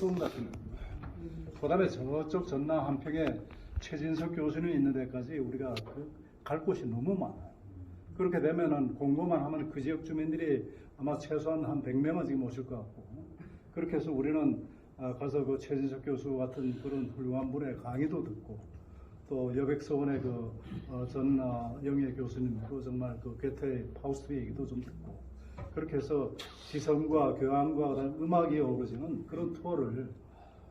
수원 같은 그 다음에 저쪽 전남 한평에 최진석 교수님 있는 데까지 우리가 그갈 곳이 너무 많아요. 그렇게 되면은 공고만 하면 그 지역 주민들이 아마 최소한 한 100명은 지금 오실 것 같고. 그렇게 해서 우리는 아, 가서 그 최진석 교수 같은 그런 훌륭한 분의 강의도 듣고 또 여백서원의 그전 영예 교수님 그 정말 그 괴테 파우스트 얘기도 좀 듣고 그렇게 해서 지성과 교양과 음악이 어우러지는 그런 투어를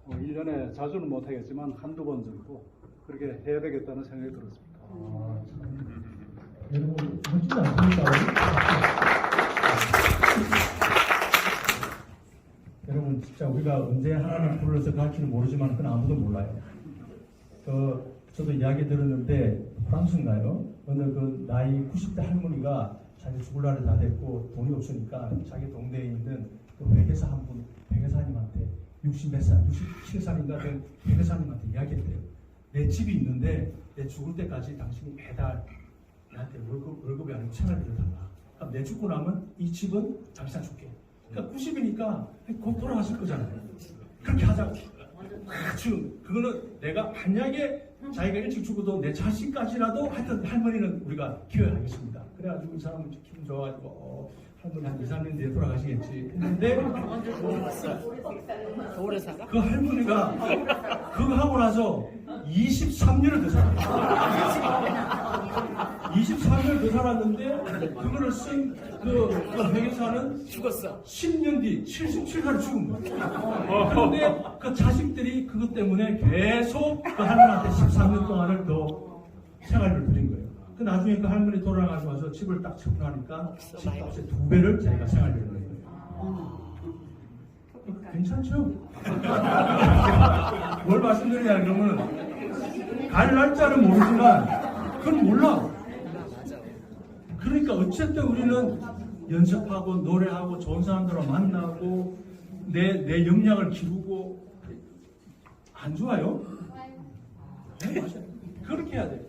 어, 1년에 자주는 못하겠지만 한두 번 정도 그렇게 해야 되겠다는 생각이 들었습니다. 아, 참. 여러분 멋지지 않습니까? 여러분 진짜 우리가 언제 하나님 불러서 갈지는 모르지만 그건 아무도 몰라요. 그 저도 이야기 들었는데 프랑스인가요? 어느 그 나이 90대 할머니가 자기 죽을 날이 다 됐고 돈이 없으니까 자기 동네에 있는 그 회계사 한 분, 회계사님한테 60 몇 살, 67살인가 된 회계사님한테 이야기했대요. 내 집이 있는데 내 죽을 때까지 당신이 매달 나한테 월급, 월급이 아니고 천을 들여달라. 그럼 내 죽고 나면 이 집은 당신한테 줄게. 그러니까 90이니까 곧 돌아가실 거잖아요. 그렇게 하자고. 아, 지금 그거는 내가 만약에 자기가 일찍 죽어도 내 자식까지라도 하여튼 할머니는 우리가 키워야겠습니다. 그래가지고 이 사람은 기분 좋아가지고 어, 할머니 한 2, 3년 뒤에 돌아가시겠지 살아? 그 할머니가 그거 하고 나서 23년을 더 살았어요. 23년을 더 살았는데 그거를 쓴그 그 회계사는 죽었어. 10년 뒤 77살에 죽은 거예요. 그런데 그 자식들이 그것 때문에 계속 그 할머니한테 13년 동안을 더 생활을 드린 거예요. 그 나중에 그 할머니 돌아가서 와서 집을 딱 청소하니까 집값의 두 배를 자기가 생활을 드린 거예요. 괜찮죠? 뭘 말씀드리냐 그러면 갈 날짜는 모르지만 그건 몰라. 그러니까 어쨌든 우리는 연습하고 노래하고 좋은 사람들과 만나고 내, 내 역량을 기르고 안 좋아요? 네. 그렇게 해야 돼.